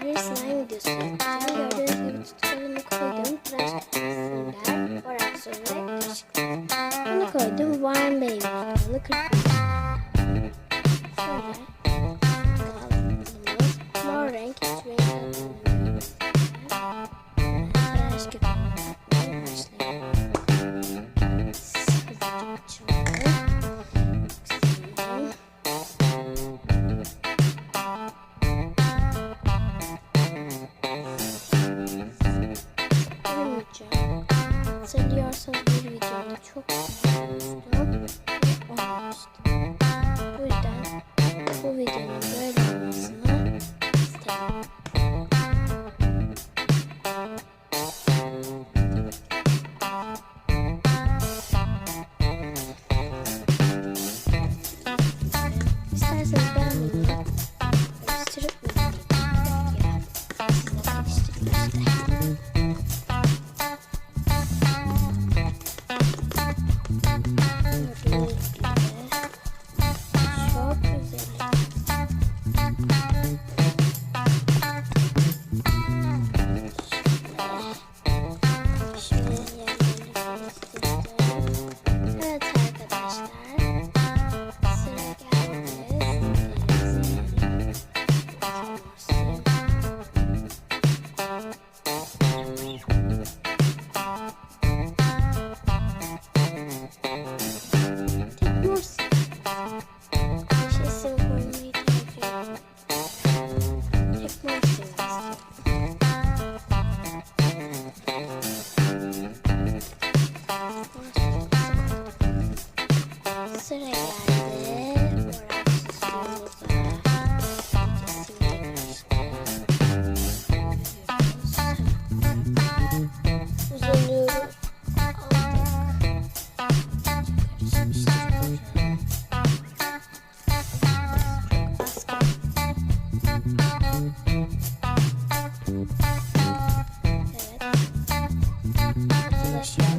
bir slime videosu yapacağım. Gördüğünüz gibi. Warm Baby kanlı 40 Şöyle. Hatırlıyorsanız bir videomda çok sevmiştim. Oynamıştım. Bu yüzden bu videonun böyle olmasını istedim. İsterseniz ben direction.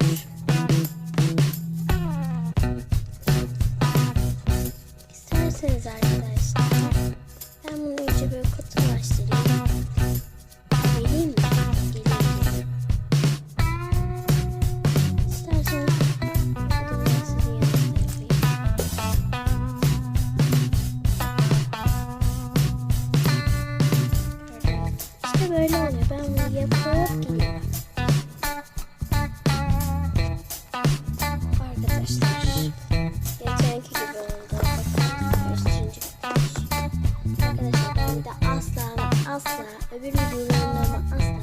Öbür videolarımda ama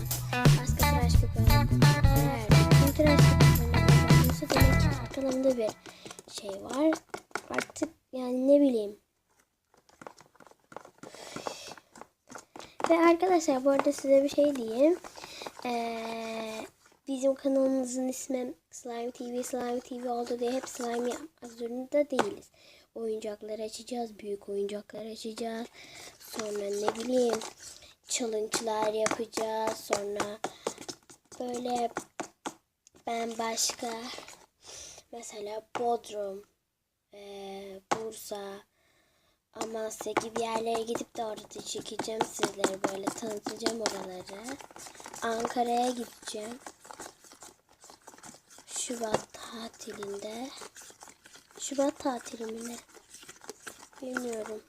asla başka tıraş köpüğü almadım. Eğer tüm tıraş bakıyorsa demek kanalımda bir şey var. Artık yani ne bileyim. Ve arkadaşlar bu arada size bir şey diyeyim. Ee, bizim kanalımızın ismi Slime TV, Slime TV oldu diye hep slime yapmak zorunda değiliz. Oyuncaklar açacağız, büyük oyuncaklar açacağız. Sonra ne bileyim challenge'lar yapacağız. Sonra böyle ben başka mesela Bodrum, ee, Bursa, Amasya gibi yerlere gidip de orada çekeceğim sizlere böyle tanıtacağım oraları. Ankara'ya gideceğim. Şubat tatilinde. Şubat tatili? Bilmiyorum.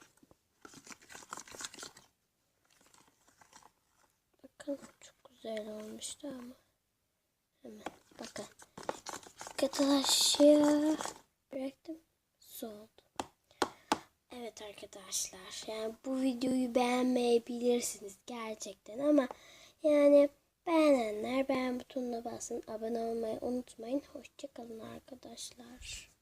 Bakın çok güzel olmuştu ama. Hemen bakın. Katılaşıyor. Bıraktım. Soğudu. Evet arkadaşlar. Yani bu videoyu beğenmeyebilirsiniz gerçekten ama yani beğenenler beğen butonuna basın. Abone olmayı unutmayın. Hoşçakalın arkadaşlar.